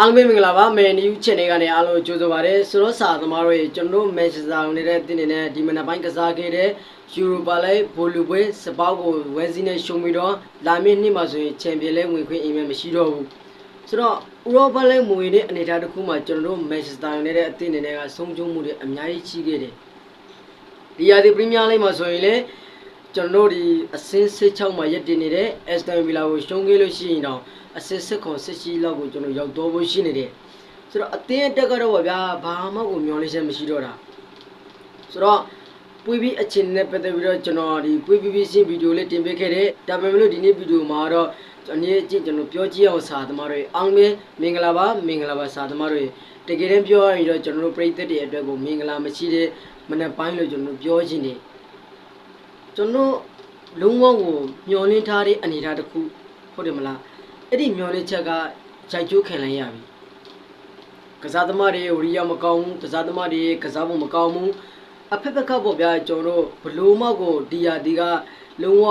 အားလုံးပဲမင်္ဂလာပါမယ်နယူး channel ကနေအားလုံးကြိုဆိုပါရစေဆိုတော့စာသမားတို့ရေကျွန်တော်တို့ Manchester United တင်းနေတဲ့ဒီမနက်ပိုင်းကစားခဲ့တဲ့ Europa League ဘောလူပွဲစပောက်ကိုဝဲစီးနဲ့ရှုံပြီးတော့လာမည့်နှစ်မှာဆိုရင်ချန်ပီယံလိဝင်ခွင့်အိမ်မဲမရှိတော့ဘူးဆိုတော့ Europa League မဝင်တဲ့အနေအထားတစ်ခုမှာကျွန်တော်တို့ Manchester United အသင်းအနေနဲ့ကဆုံးရှုံးမှုတွေအများကြီးရှိခဲ့တယ်ဒီရာသီပရီးမီးယားလိမှာဆိုရင်လည်း ကျွန်တော်တို့ဒီအစင်း16မှာရက်တင်နေတဲ့ Aston Villa ကိုရှုံးခဲ့လို့ရှိရင်တော့အစင်း7ခွန်18လောက်ကိုကျွန်တော်ရောက်တော့ဖို့ရှိနေတယ်ဆိုတော့အသင်းအတက်ကတော့ဗျာဘာမှကိုမျောလေးချက်မရှိတော့တာဆိုတော့ပွေပြီးအချင်းနဲ့ပတ်သက်ပြီးတော့ကျွန်တော်ဒီပွေပြီးပြီးရှင်းဗီဒီယိုလေးတင်ပေးခဲ့တယ်ဒါပေမဲ့လို့ဒီနေ့ဗီဒီယိုမှာတော့ကျွန်တော်အချင်းကျွန်တော်ပြောကြည့်အောင်စာသမားတွေအောင်မင်းမင်္ဂလာပါမင်္ဂလာပါစာသမားတွေတကယ်တမ်းပြောရရင်တော့ကျွန်တော်တို့ပြည်သက်တွေအတွက်ကိုမင်္ဂလာမရှိတဲ့မနေ့ပိုင်းလို့ကျွန်တော်ပြောချင်တယ် ကျွန်တော်လုံးဝကိုမျောလင်းထားတဲ့အနေအထားတစ်ခုဟုတ်တယ်မလားအဲ့ဒီမျောလင်းချက်ကဂျိုက်ကျိုးခံလိုက်ရပြီကစားသမားတွေဝရိယမကောင်းဘူးကစားသမားတွေကစားဖို့မကောင်းဘူးအဖက်ဖက်ကပေါ့ဗျာကျွန်တော်တို့ဘလို့မကိုဒီယာဒီကလုံးဝ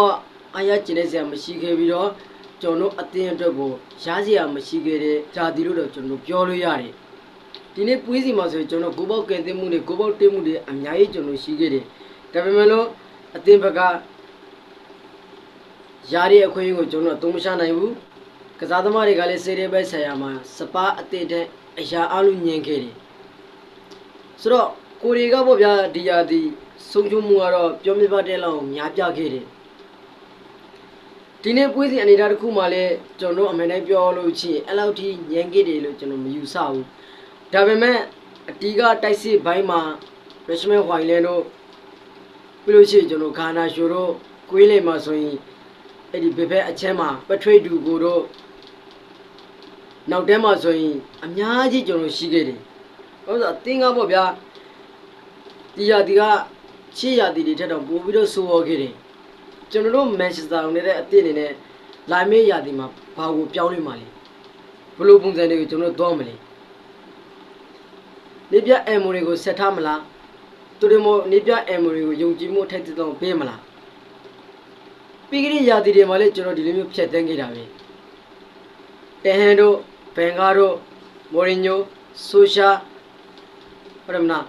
အားရကျင်နေစရာမရှိခဲ့ပြီးတော့ကျွန်တော်တို့အတင်းအတွက်ကိုရားစရာမရှိခဲ့တဲ့ဂျာဒီလို့တော့ကျွန်တော်တို့ပြောလို့ရတယ်ဒီနေ့ပွေးစီမှာဆိုရင်ကျွန်တော်ကိုပေါက်ကင်သိမှုတွေကိုပေါက်တင်းမှုတွေအများကြီးကျွန်တော်ရှိခဲ့တယ်ဒါပေမဲ့လို့ အသင်းဘက်ကယာရီအခွင့်အရေးကိုကျွန်တော်တို့သုံးမချနိုင်ဘူးကစားသမားတွေကလည်းစေရဲပဲဆရာမှာစပါအသင်းတဲ့အရာအလုံးညင်ခဲ့တယ်ဆိုတော့ကိုရီကပေါ့ဗျာဒီယာဒီဆုံးချုံမှုကတော့ပြောပြပတဲ့လောက်များပြခဲ့တယ်ဒီနေ့ပွေးစီအနေအထားတစ်ခုမှလည်းကျွန်တော်တို့အမှန်တိုင်းပြောလို့ချင်းအဲ့လောက်ထိညင်ခဲ့တယ်လို့ကျွန်တော်မယူဆဘူးဒါပေမဲ့အတီးကတိုက်စစ်ဘိုင်းမှာ Richmond Hoyland တို့ ပြီးလို့ရှိရင်ကျွန်တော်ဂါနာရှိုတို့ကွေးလိမ့်မှာဆိုရင်အဲ့ဒီဘက်ဘက်အချမ်းမှာပထွေးတူကိုတို့နောက်တန်းမှာဆိုရင်အများကြီးကျွန်တော်ရှိခဲ့တယ်။ဟုတ်ဆိုအတင်းကားပေါ့ဗျာဒီရာဒီကချစ်ရာဒီတွေထက်တော့ပိုပြီးတော့ဆိုးဝါးခဲ့တယ်။ကျွန်တော်တို့မန်ချက်စတာနေတဲ့အသင်းအနေနဲ့လာမေးရာဒီမှာဘာကိုပြောင်းလဲမှာလဲ။ဘယ်လိုပုံစံတွေကိုကျွန်တော်တို့သွားမလဲ။နေပြအမ်မိုတွေကိုဆက်ထားမလား။ သူတို့မနေပြအမ်မိုရီကိုယုံကြည်မှုထိုက်တဲ့ပေးမလားပြီးကြတဲ့ရာသီတွေမှာလည်းကျွန်တော်ဒီလိုမျိုးဖြတ်သန်းခဲ့တာပဲတဟန်တို့ဘန်ကာတို့မော်ရီညိုဆိုရှာဟုတ်တယ်မလား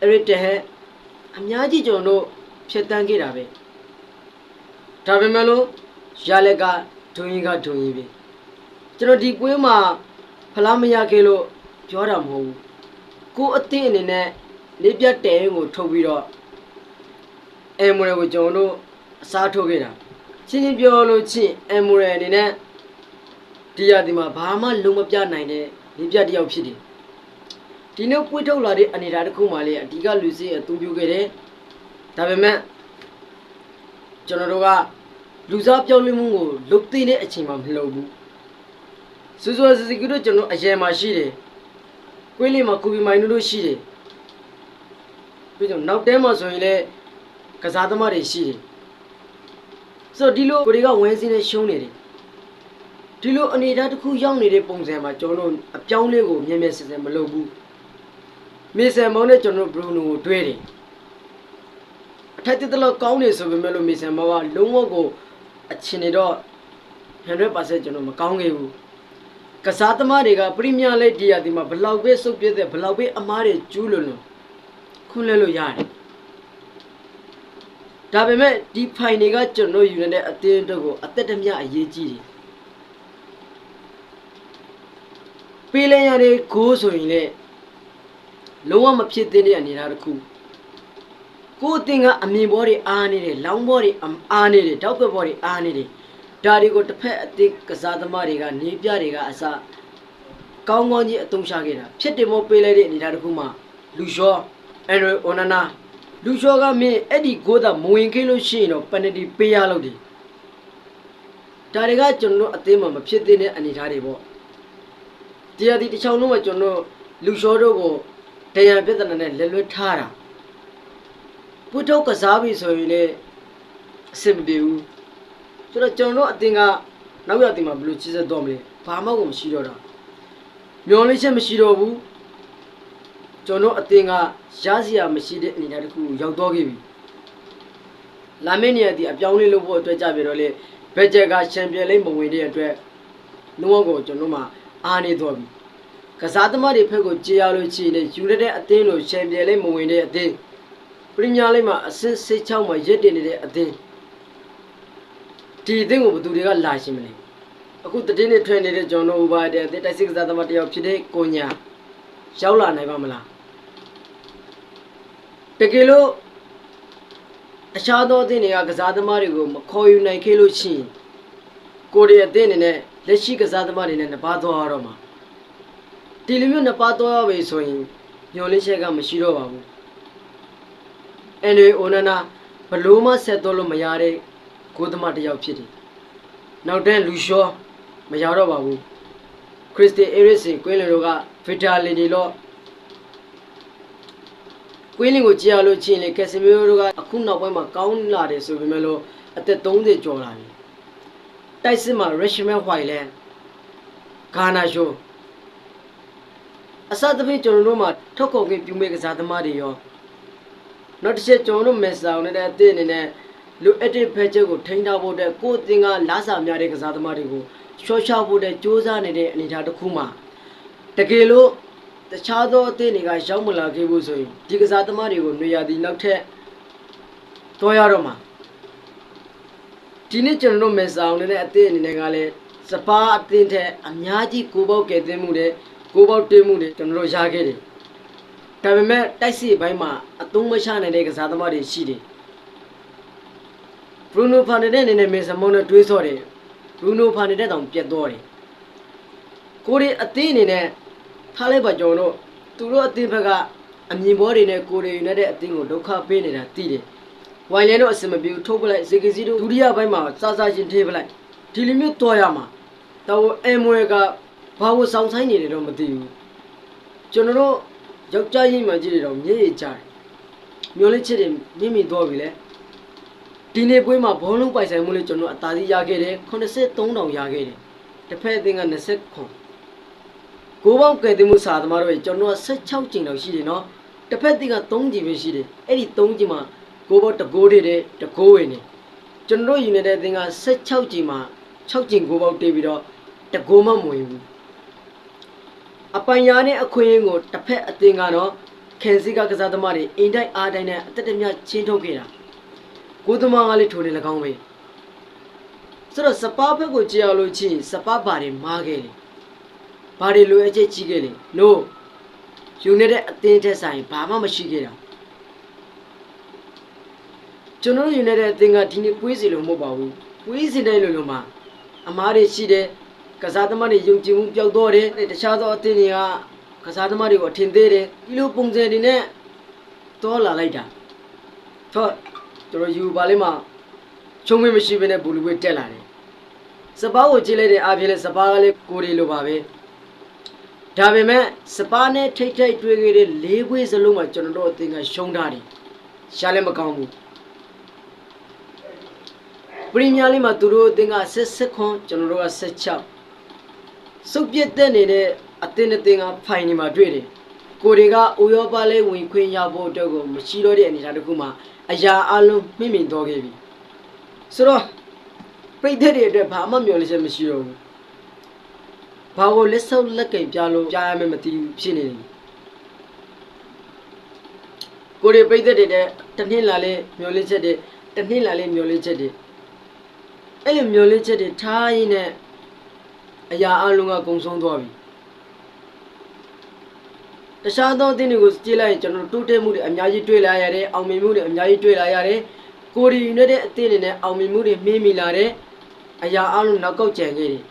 အဲ့ဒီတဟန်အများကြီးကျွန်တော်တို့ဖြတ်သန်းခဲ့တာပဲဒါပေမဲ့လို့ရလက်ကဒုံရင်ကဒုံရင်ပဲကျွန်တော်ဒီကွင်းမှာဖလားမရခဲ့လို့ပြောတာမဟုတ်ဘူးကိုယ်အသင်းအနေနဲ့ လေးပြတ်တဲကိုထုတ်ပြီးတော့အမ်မိုရယ်ကိုကျွန်တော်တို့အစားထုတ်ခဲ့တာချင်းချင်းပြောလို့ချင်းအမ်မိုရယ်အနေနဲ့ဒီရဒီမှာဘာမှလုံးမပြနိုင်တဲ့လေးပြတ်တစ်ယောက်ဖြစ်တယ်ဒီနေ့ပွေးထုတ်လာတဲ့အနေအထားတစ်ခုမှလည်းအဓိကလူစည်းအသုံးပြုခဲ့တယ်ဒါပေမဲ့ကျွန်တော်တို့ကလူစားပြောင်းလဲမှုကိုလုတ်သိတဲ့အချိန်မှမလှုပ်ဘူးစူးစူးစီစီကတို့ကျွန်တော်အရင်မှရှိတယ်ကွေးလေးမှာကူပီမိုင်တို့ရှိတယ် ပြီးတော့နောက်တဲမှာဆိုရင်လည်းကစားသမားတွေရှိတယ်ဆိုတော့ဒီလိုကိုတွေကဝင်းစင်းနဲ့ရှုံးနေတယ်ဒီလိုအနေအထားတစ်ခုရောက်နေတဲ့ပုံစံမှာကျွန်တော်တို့အပြောင်းလေးကိုမြင်မြင်စင်စင်မလုပ်ဘူးမေဆန်မောင်းနဲ့ကျွန်တော်ဘရူနိုကိုတွဲတယ်အထက်တက်တလောက်ကောင်းနေဆိုပေမဲ့လို့မေဆန်မောင်းကလုံးဝကိုအချင်နေတော့100%ကျွန်တော်မကောင်းခဲ့ဘူးကစားသမားတွေကပရီးမီးယားလိဂ်ဒီယာဒီမှာဘလောက်ပဲစုပ်ပြည့်တဲ့ဘလောက်ပဲအမားတွေကျူးလွန်လွန် ခွင့်လဲလို့ရတယ်ဒါပေမဲ့ဒီဖိုင်တွေကကျွန်တော်ယူနေတဲ့အတင်းအတွက်ကိုအသက်တမျှအရေးကြီးတယ်ပေးလဲရတဲ့ဂိုးဆိုရင်လေလုံးဝမဖြစ်သင့်တဲ့အနေအထားတစ်ခုကိုယ်အတင်းကအမြင်ဘောတွေအားနေတယ်လောင်းဘောတွေအားနေတယ်တောက်ဘက်ဘောတွေအားနေတယ်ဒါတွေကိုတစ်ဖက်အသစ်ကစားသမားတွေကနေပြတွေကအစကောင်းကောင်းကြီးအသုံးချခဲ့တာဖြစ်တယ်မို့ပေးလိုက်တဲ့အနေအထားတစ်ခုမှာလူလျှော အန်ဒရီအိုနာနာလူချောကမင်းအဲ့ဒီကိုသာမဝင်ခင်းလို့ရှိရင်တော့ပန်နတီပေးရလို့ဒီဒါတွေကကျွန်တော်တို့အသေးမှမဖြစ်သေးတဲ့အနေအထားတွေပေါ့တရားဒီတစ်ချောင်းလုံးမှာကျွန်တော်တို့လူချောတို့ကိုတရားပြဿနာနဲ့လက်လွတ်ထားတာပုထုတ်ကစားပြီဆိုရင်လည်းအဆင်မပြေဘူးဆိုတော့ကျွန်တော်တို့အတင်းကနောက်ရတင်မှာဘယ်လိုချစ်ဆက်တော့မလဲဘာမှကိုမရှိတော့တာမျောလေးချက်မရှိတော့ဘူး ကျွန်တော်အတင်းကရစီရမရှိတဲ့အနေအထားတစ်ခုကိုရောက်တော့ခဲ့ပြီလာမင်းနေရဒီအပြောင်းလဲလုပ်ဖို့အတွက်ကြပြီတော့လေဘက်ဂျက်ကချန်ပီယံလိမ့်မဝင်တဲ့အတွက်လုံးဝကိုကျွန်တော်မှအားနေတော့ပြီကစားသမားတွေဖက်ကိုကြေရလို့ချီနေယူရတဲ့အသင်းလို့ချန်ပီယံလိမဝင်တဲ့အသင်းပရီးမီးယားလိမှာအဆင့်16မှာရက်တင်နေတဲ့အသင်းဒီအသင်းကိုဘယ်သူတွေကလာရှင်မလဲအခုတည်င်းနေထွက်နေတဲ့ကျွန်တော်တို့ဘာတဲ့အသင်းတိုက်စစ်ကစားသမားတစ်ယောက်ဖြစ်တဲ့ကိုညာရောက်လာနိုင်ပါမလား တကယ်လို့တခြားသောအသင်းတွေကကစားသမားတွေကိုမခေါ်ယူနိုင်ခဲ့လို့ရှိရင်ကိုရီးယားအသင်းအနေနဲ့လက်ရှိကစားသမားတွေနဲ့နှစ်ပါးသွားရတော့မှာဒီလိုမျိုးနှစ်ပါးသွားရပြီဆိုရင်ညွန်လေးချက်ကမရှိတော့ပါဘူးအန်ရီအိုနနာဘလို့မှဆက်တော့လို့မရတဲ့ကိုသမတစ်ယောက်ဖြစ်တယ်နောက်တန်းလူရှောမရတော့ပါဘူးခရစ်စတီအေရစ်စင်ကွင်းလင်တို့ကဗီတာလီနီလော့ ကွင်းလင်ကိုကြည့်ရလို့ချင်းလေကက်စမီယိုတို့ကအခုနောက်ပိုင်းမှာကောင်းလာတယ်ဆိုပေမဲ့လို့အသက်30ကျော်လာပြီတိုက်စစ်မှာရက်ရှမန်ဟွိုင်လန်ဂါနာရှိုးအစသဖြင့်ကျွန်တော်တို့မှာထုတ်ကုန်ကပြုမဲ့ကစားသမားတွေရောနောက်တစ်ချက်ကျွန်တော်တို့မက်ဆောင်နေတဲ့အသင်းအနေနဲ့လူအက်တစ်ဖက်ချက်ကိုထိန်းထားဖို့အတွက်ကိုယ်အသင်းကလာစာများတဲ့ကစားသမားတွေကိုရှော့ချဖို့အတွက်စ조사နေတဲ့အနေအထားတစ်ခုမှာတကယ်လို့ တခြားသောအသင်းတွေကရောက်မလာခဲ့ဘူးဆိုရင်ဒီကစားသမားတွေကိုနေရာဒီနောက်ထပ်တော့ရတော့မှာဒီနေ့ကျွန်တော်တို့မက်ဆောင်နေတဲ့အသင်းအနေနဲ့ကလည်းစပါးအသင်းထက်အများကြီးကိုပေါက်ကဲသိမ်းမှုတဲ့ကိုပေါက်တင်းမှုတွေကျွန်တော်တို့ရခဲ့တယ်။ဒါပေမဲ့တိုက်စစ်ဘိုင်းမှာအသုံးမချနိုင်တဲ့ကစားသမားတွေရှိတယ်။ Bruno Fernandes အနေနဲ့မင်ဆမုန်းနဲ့တွေးဆော့တယ်။ Bruno Fernandes တောင်ပြတ်သွားတယ်။ကိုရီအသင်းအနေနဲ့ ထားလိုက်ပါကျွန်တော်တို့သူတို့အသင်းဘက်ကအမြင်ဘောတွေနဲ့ကိုရီယူနိုက်တက်အသင်းကိုဒုက္ခပေးနေတာသိတယ်။ဝိုင်လန်တို့အစမပြေဘူးထုတ်ပလိုက်ဇေကစီတို့ဒုတိယဘိုင်းမှာစားစားချင်းထေးပလိုက်ဒီလိုမျိုးတော်ရမှာတော့အမ်မွေကဘာကိုစောင့်ဆိုင်နေတယ်တော့မသိဘူးကျွန်တော်တို့ယောက်ျားရင်းမှကြည့်ရတော့မြေကြီးကြတယ်မျိုးလေးချစ်တယ်မြင့်မြင့်သွားပြီလေဒီနေ့ပွဲမှာဘောလုံးပိုင်ဆိုင်မှုလေးကျွန်တော်အသာစီးရခဲ့တယ်83တောင်ရခဲ့တယ်တစ်ဖက်အသင်းက20ခွန် ကိုပေါင်းကယ်တင်မှုစာသမားတို့ကျွန်တော်က16ကျင်လောက်ရှိတယ်နော်တစ်ဖက်အသင်းက3ကျင်ပဲရှိတယ်အဲ့ဒီ3ကျင်မှာကိုပေါင်းတကိုးတည်းတကိုးဝင်နေကျွန်တော်ယူနေတဲ့အသင်းက16ကျင်မှာ6ကျင်ကိုပေါင်းတေးပြီးတော့တကိုးမှမဝင်ဘူးအပိုင်ရနဲ့အခွင့်အရေးကိုတစ်ဖက်အသင်းကတော့ခင်စီကကစားသမားတွေအင်တိုက်အားတိုင်းနဲ့အသက်တမြချင်းထုတ်ခဲ့တာကိုသမားကလည်းထိုးနေ၎င်းပဲဆိုတော့စပါးဘက်ကိုကြည့်ရလို့ချင်းစပါးဘာတွေမားခဲ့လေ ဘာတွေလိုအပ်ချက်ကြီးခဲ့လေ no ယူနေတဲ့အသင်းထက်ဆိုင်ဘာမှမရှိခဲ့တာကျွန်တော်ယူနေတဲ့အသင်းကဒီနေ့ပွေးစီလို့မဟုတ်ပါဘူးပွေးစီတိုင်းလို့လို့မှာအမားတွေရှိတယ်ကစားသမားတွေယုံကြည်မှုပျောက်တော့တယ်တခြားသောအသင်းတွေကကစားသမားတွေကိုအထင်သေးတယ်ဒီလိုပုံစံတွေနဲ့တောလာလိုက်တာတော့ကျွန်တော်ယူပါလိမ့်မှာချုံမမရှိဘဲနဲ့ဘူလူဝဲတက်လာတယ်စပါးကိုကြည့်လိုက်တဲ့အားဖြင့်လဲစပါးကလေးကိုရီလိုပါပဲ ဒါပေမဲ့စပါးနဲ့ထိတ်ထိတ်တွေ့ခဲ့တဲ့လေးခွေးစလုံးမှာကျွန်တော်တို့အသင်းကရှုံးထားတယ်ရှားလည်းမကောင်းဘူးပရီးမီးယားလိမှာသူတို့အသင်းက16ခွန်ကျွန်တော်တို့က16စုပ်ပြတ်တဲ့နေတဲ့အသင်းအသင်းကဖိုင်နေမှာတွေ့တယ်။ကိုတွေကဥရောပလဲဝင်ခွင့်ရဖို့အတွက်ကိုမရှိတော့တဲ့အနေအထားတစ်ခုမှာအရာအလုံးမြင့်မြင့်သွားခဲ့ပြီ။ဆိုတော့ပြိတ္တတွေအတွက်ဘာမှမျှော်လင့်ချက်မရှိတော့ဘူး။ ဘာကိုလက်ဆုပ်လက်ကင်ပြလို့ကြားရမယ်မသိဘူးဖြစ်နေတယ်။ကိုတွေပြိတ္တတွေတဲ့တစ်နှစ်လာလဲမျှော်လင့်ချက်တွေတစ်နှစ်လာလဲမျှော်လင့်ချက်တွေအဲ့လိုမျှော်လင့်ချက်တွေထားရင်းနဲ့အရာအလုံးကကုံဆုံးသွားပြီတခြားသောအသင်းတွေကိုကြည့်လိုက်ရင်ကျွန်တော်တို့တိုးတက်မှုတွေအများကြီးတွေ့လာရတယ်အောင်မြင်မှုတွေအများကြီးတွေ့လာရတယ်ကိုရီယူနိုက်တက်အသင်းတွေနဲ့အောင်မြင်မှုတွေမြင်မိလာတယ်အရာအလုံးနောက်ကောက်ကြံခဲ့တယ်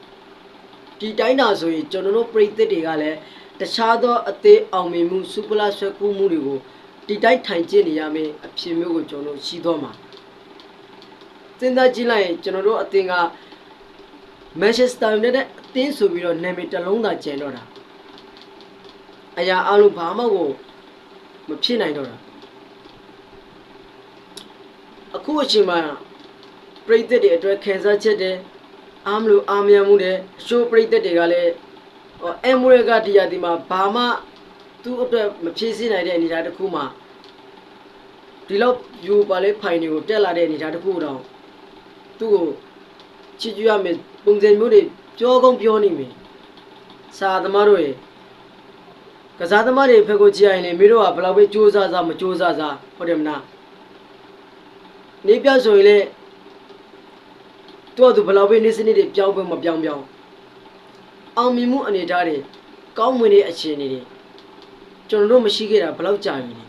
ဒီတိုင်းတာဆိုရင်ကျွန်တော်တို့ပြည်သက်တွေကလည်းတခြားသောအသင်းအောင်မြင်မှုစူပလာဆွဲကူးမှုတွေကိုဒီတိုင်းထိုင်ကျင့်နေရမယ်အဖြစ်မျိုးကိုကျွန်တော်တို့ရှိတော့မှာစဉ်းစားကြည့်လိုက်ရင်ကျွန်တော်တို့အသင်းကမန်ချက်စတာယူနိုက်တက်အသင်းဆိုပြီးတော့နာမည်တစ်လုံးသာကျန်တော့တာအရာအလုံးဘာမှကိုမဖြစ်နိုင်တော့တာအခုအချိန်မှာပြိသက်တွေအတွက်ခံစားချက်တွေ အားမလို့အားမရမှုတွေအရှိုးပြိသက်တွေကလည်းဟောအမ်မရကဒီယာဒီမှာဘာမှသူ့အတွက်မဖြည့်ဆည်းနိုင်တဲ့အနေအထားတစ်ခုမှာဒီလောက်ယူပါလေဖိုင်တွေကိုတက်လာတဲ့အနေအထားတစ်ခုတော့သူ့ကိုချစ်ကြည့်ရမယ်ပုံစံမျိုးတွေပြောကောင်းပြောနေမယ်စာသမားတို့ရေကစားသမားတွေဖက်ကိုကြည့်ရရင်လေမင်းတို့ကဘယ်လောက်ပဲစူးစမ်းစားမစူးစမ်းစားဟုတ်တယ်မလားနေပြဆိုရင်လေ သူ့အတူဘယ်လောက်ပဲနေစနစ်တွေပြောင်းပဲမပြောင်းပြောင်းအောင်မြင်မှုအနေထားတွေကောင်းမွန်တဲ့အခြေအနေတွေကျွန်တော်တို့မရှိခဲ့တာဘယ်လောက်ကြာပြီလဲ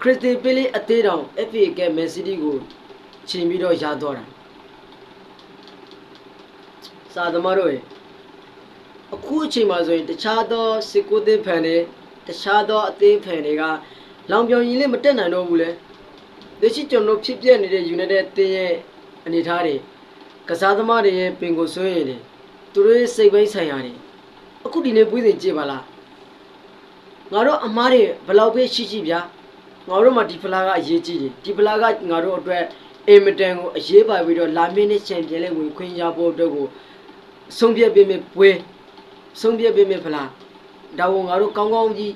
ခရစ်စတီပီလီအသေးတောင် FA ကမန်စီးတီးကိုချိန်ပြီးတော့ရသွားတာစာသမားတို့ရေအခုအချိန်မှာဆိုရင်တခြားသောစစ်ကိုသင်းဖန်တွေတခြားသောအသင်းဖန်တွေကလောင်ပြောင်ရင်လေးမတက်နိုင်တော့ဘူးလေလက်ရှိကျွန်တော်တို့ဖြစ်ပြနေတဲ့ United အသင်းရဲ့အနေအထားတွေ ကစားသမားတွေရဲ့ပင်ကိုဆွေးရင်တွေသူတို့ရဲ့စိတ်ပိုင်းဆိုင်ရာတွေအခုဒီနေ့ပွေးစဉ်ကြည့်ပါလားငါတို့အမားတွေဘယ်လောက်ပဲရှိရှိဗျာငါတို့မှဒီဖလားကအရေးကြီးတယ်ဒီဖလားကငါတို့အတွက်အင်မတန်ကိုအရေးပါပြီးတော့လာမင်းနဲ့ချန်ပီယံလိဝင်ခွင့်ရဖို့အတွက်ကိုဆုံးဖြတ်ပေးမယ်ပွဲဆုံးဖြတ်ပေးမယ်ဖလားဒါဝငါတို့ကောင်းကောင်းကြီး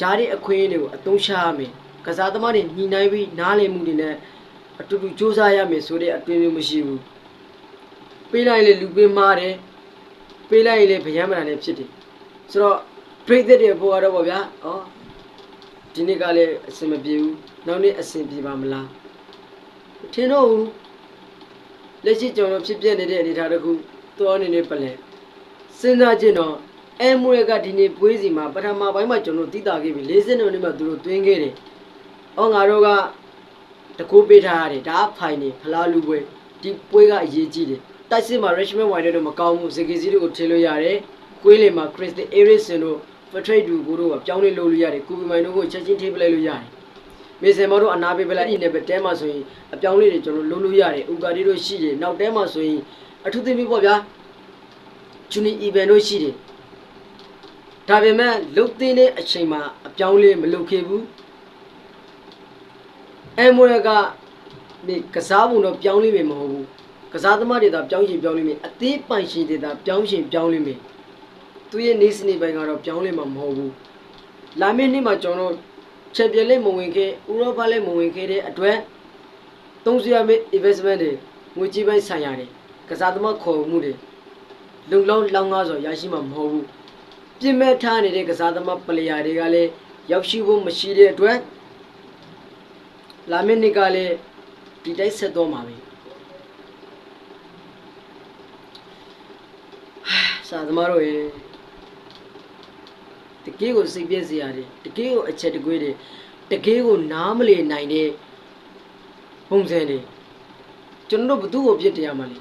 ဂျားတဲ့အခွင့်အရေးတွေကိုအသုံးချရမယ်ကစားသမားတွေညီနိုင်ပြီးနားလည်မှုတွေနဲ့အတူတူစူးစမ်းရမယ်ဆိုတဲ့အအတွင်းမျိုးမရှိဘူး ပေးလိုက်လေလူပေးမားတယ်ပေးလိုက်လေဗျမ်းမလာနဲ့ဖြစ်တယ်ဆိုတော့ပြိသက်တွေပေါ်ရတော့ဗောဗျာဩဒီနေ့ကလည်းအဆင်မပြေဘူးနောက်နေ့အဆင်ပြေပါမလားမထင်တော့ဘူးလက်ရှိကျွန်တော်ဖြစ်ပြနေတဲ့အနေအထားတစ်ခုသွားအနေနဲ့ပလဲစဉ်းစားကြည့်တော့အဲမွေကဒီနေ့ပွေးစီမှာပထမပိုင်းမှာကျွန်တော်တိတာခဲ့ပြီ40မိနစ်မှသူတို့တွင်းခဲ့တယ်။အော်ငါတို့ကတကူပေးထားရတယ်ဒါကဖိုင်နေဖလားလူပွဲဒီပွဲကအရေးကြီးတယ်။ တိုက်စစ်မှာ Richmond Wine တို့မကောင်းဘူးဇေကီစီတို့ကိုထည့်လို့ရတယ်။ကွေးလေမှာ Christian Eriksen တို့ Patrick Du ကိုတို့ကပြောင်းလဲလုပ်လို့ရတယ်။ကူပီမိုင်တို့ကိုချက်ချင်းထိပလိုက်လို့ရတယ်။မေဆင်မောတို့အနာပေးပလိုက်ဒီနယ်ပဲတဲမှာဆိုရင်အပြောင်းလေးတွေကျွန်တော်လုပ်လို့ရတယ်။ဥကာဒီတို့ရှိတယ်။နောက်တဲမှာဆိုရင်အထူးသဖြင့်ပေါ့ဗျာ။ဂျူနီအီဗန်တို့ရှိတယ်ဒါပေမဲ့လုတ်သိမ်းတဲ့အချိန်မှာအပြောင်းလေးမလုပ်ခဲ့ဘူးအဲမိုရကနေကစားပုံတော့ပြောင်းလိမ့်မယ်မဟုတ်ဘူး ကစားသမားတွေသာပြောင်းရှင်ပြောင်းလိမ့်မယ်အသေးပိုင်ရှင်တွေသာပြောင်းရှင်ပြောင်းလိမ့်မယ်သူရဲ့နေစနေပိုင်းကတော့ပြောင်းလိမ့်မှာမဟုတ်ဘူးလာမယ့်နေ့မှာကျွန်တော်ချန်ပီယံလိမ့်မဝင်ခဲ့ဥရောပလိမ့်မဝင်ခဲ့တဲ့အတွက်သုံးစရမယ့် investment တွေငွေကြီးပိုင်းဆိုင်ရာတွေကစားသမားခေါ်မှုတွေလုံလောက်လောက်ငါဆိုရရှိမှာမဟုတ်ဘူးပြင်မဲ့ထားနေတဲ့ကစားသမားပလေယာတွေကလည်းရောက်ရှိဖို့မရှိတဲ့အတွက်လာမင်းနစ်ကလည်းဒီတိုက်ဆက်တော့မှာပဲ စာသမားတို့ရေတကယ်ကိုစိတ်ပြည့်စရာတွေတကယ်ကိုအချက်တကွေးတွေတကယ်ကိုနားမလည်နိုင်တဲ့ပုံစံတွေကျွန်တော်တို့ဘသူ့ကိုပြစ်တရားမှာလဲ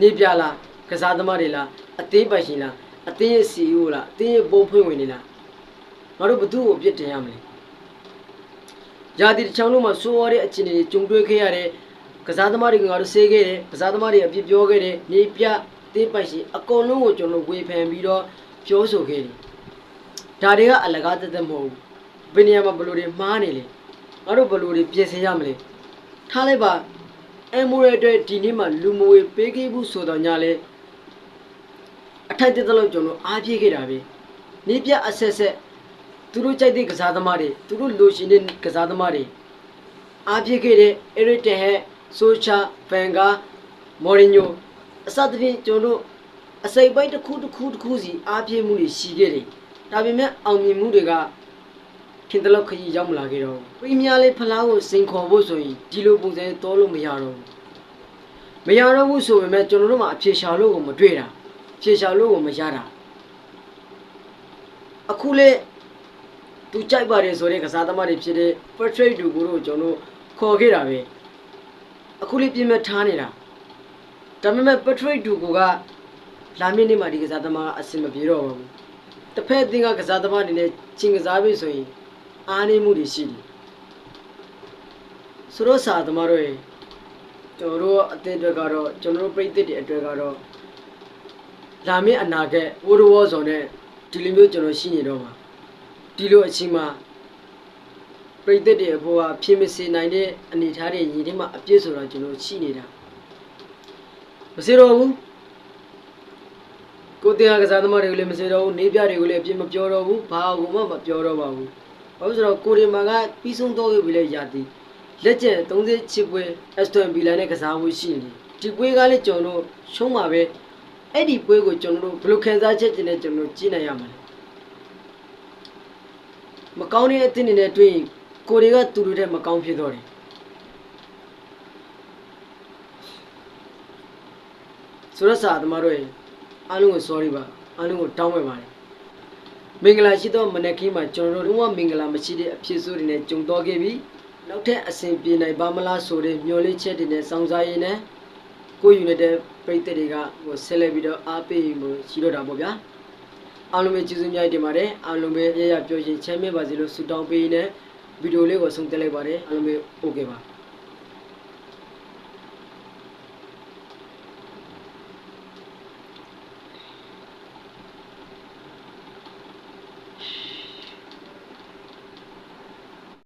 နေပြလားကစားသမားတွေလားအသေးပိုင်ရှင်လားအသေးရဲ့ CEO လားအသေးရဲ့ပုံဖွင့်ဝင်နေလားငါတို့ဘသူ့ကိုအပြစ်တင်ရမလဲဂျာတိတစ်ချောင်းလုံးမှာစိုးရတဲ့အခြေအနေတွေကြုံတွေ့ခဲ့ရတယ်ကစားသမားတွေကငါတို့ဆေးခဲ့တယ်ကစားသမားတွေအပြစ်ပြောခဲ့တယ်နေပြ သေးပိုင်ရှင်အကုန်လုံးကိုကျွန်တော်ဝေဖန်ပြီးတော့ပြောဆိုခဲ့တယ်ဒါတွေကအလကားသက်သက်မဟုတ်ဘူးဘယ်နေရာမှာဘယ်လိုတွေမှားနေလဲငါတို့ဘယ်လိုတွေပြင်ဆင်ရမလဲထားလိုက်ပါအမိုရတဲ့ဒီနေ့မှလူမဝေပေးခဲ့ဘူးဆိုတော့ညာလဲအထိုက်တက်တော့ကျွန်တော်အားပြေးခဲ့တာပဲနေပြအဆက်ဆက်သူတို့ကြိုက်တဲ့ကစားသမားတွေသူတို့လိုချင်တဲ့ကစားသမားတွေအားပြေးခဲ့တဲ့ Eric Ten Hag, Solskjaer, Wenger, Mourinho အစသဖြင့်ကျွန်တော်တို့အစိပ်ပိုင်းတစ်ခုတစ်ခုတစ်ခုစီအားပြေးမှုတွေရှိခဲ့တယ်ဒါပေမဲ့အောင်မြင်မှုတွေကခင်တလောက်ခရီးရောက်မလာခဲ့တော့ဘူးပရီးမီးယားလိဖလားကိုစိန်ခေါ်ဖို့ဆိုရင်ဒီလိုပုံစံတောလို့မရတော့ဘူးမရတော့ဘူးဆိုပေမဲ့ကျွန်တော်တို့မှအဖြေရှာလို့ကိုမတွေ့တာဖြေရှာလို့ကိုမရတာအခုလေသူကြိုက်ပါတယ်ဆိုတဲ့ကစားသမားတွေဖြစ်တဲ့ Patrick Du ကိုတို့ကျွန်တော်ခေါ်ခဲ့တာပဲအခုလေပြင်မဲ့ထားနေတာ ဒါပေမဲ့ Patrick Du ကိုကလာမင်းနေ့မှာဒီကစားသမားအဆင်မပြေတော့ဘူးတစ်ဖက်အသင်းကကစားသမားတွေနဲ့ချင်းကစားပြီဆိုရင်အားနည်းမှုတွေရှိတယ်ဆိုတော့စာသမားတို့ရေကျွန်တော်တို့အသင်းအတွက်ကတော့ကျွန်တော်တို့ပြည်သက်တွေအတွက်ကတော့လာမည့်အနာဂတ်ဝိုးဝေါ်ဆောင်တဲ့ဒီလိုမျိုးကျွန်တော်ရှိနေတော့မှာဒီလိုအချိန်မှာပြည်သက်တွေအပေါ်ကဖြစ်မစေနိုင်တဲ့အနေအထားတွေညီထဲမှာအပြည့်ဆိုတာကျွန်တော်ရှိနေတာ မစေတော့ဘူးကိုတရားကစားသမားတွေကိုလည်းမစေတော့ဘူးနေပြတွေကိုလည်းအပြည့်မပြောတော့ဘူးဘာကိုမှမပြောတော့ပါဘူးဘာလို့ဆိုတော့ကိုရီမာကပြီးဆုံးတော့ပြီလေရာတီလက်ကျန်30ချစ်ပွဲအက်စတွန်ဗီလာနဲ့ကစားဖို့ရှိနေဒီပွဲကလည်းကျွန်တော်တို့ရှုံးမှာပဲအဲ့ဒီပွဲကိုကျွန်တော်တို့ဘယ်လိုခံစားချက်တင်နဲ့ကျွန်တော်တို့ကြည့်နိုင်ရမှာလဲမကောင်းတဲ့အသင်းတွေနဲ့တွေ့ရင်ကိုတွေကသူတို့တဲ့မကောင်းဖြစ်တော့တယ် ဆိုတော့စာသမားတို့ရေအားလုံးကို sorry ပါအားလုံးကိုတောင်းပန်ပါတယ်မင်္ဂလာရှိသောမနက်ခင်းမှာကျွန်တော်တို့တော့မင်္ဂလာမရှိတဲ့အဖြစ်ဆိုးတွေနဲ့ကြုံတော့ခဲ့ပြီနောက်ထပ်အစဉ်ပြေနိုင်ပါမလားဆိုတဲ့မျှော်လင့်ချက်တွေနဲ့စောင့်စားရင်းနဲ့ကိုယူနေတဲ့ပြည်သက်တွေကဟိုဆက်လက်ပြီးတော့အားပေးမှုရှိတော့တာပေါ့ဗျာအားလုံးပဲကျေးဇူးများတင်ပါတယ်အားလုံးပဲရရပြောချင်းချမ်းမြေ့ပါစေလို့ဆုတောင်းပေးနေဗီဒီယိုလေးကိုဆုံးသက်လိုက်ပါတယ်အားလုံးပဲ okay ပါ